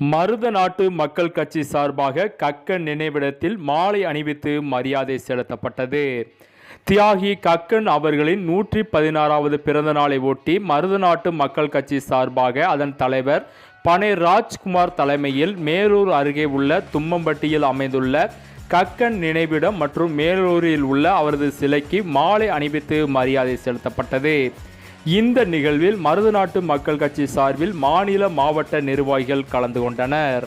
மருத நாட்டு மக்கள் கட்சி சார்பாக கக்கன் நினைவிடத்தில் மாலை அணிவித்து மரியாதை செலுத்தப்பட்டது. தியாகி கக்கன் அவர்களின் நூற்றி பதினாறாவது பிறந்த நாளை ஒட்டி மருத நாட்டு மக்கள் கட்சி சார்பாக அதன் தலைவர் பனை ராஜ்குமார் தலைமையில் மேலூர் அருகே உள்ள தும்மம்பட்டியில் அமைந்துள்ள கக்கன் நினைவிடம் மற்றும் மேலூரில் உள்ள அவரது சிலைக்கு மாலை அணிவித்து மரியாதை செலுத்தப்பட்டது. இந்த நிகழ்வில் மருதநாட்டு மக்கள் கட்சி சார்பில் மாநில மாவட்ட நிர்வாகிகள் கலந்து கொண்டனர்.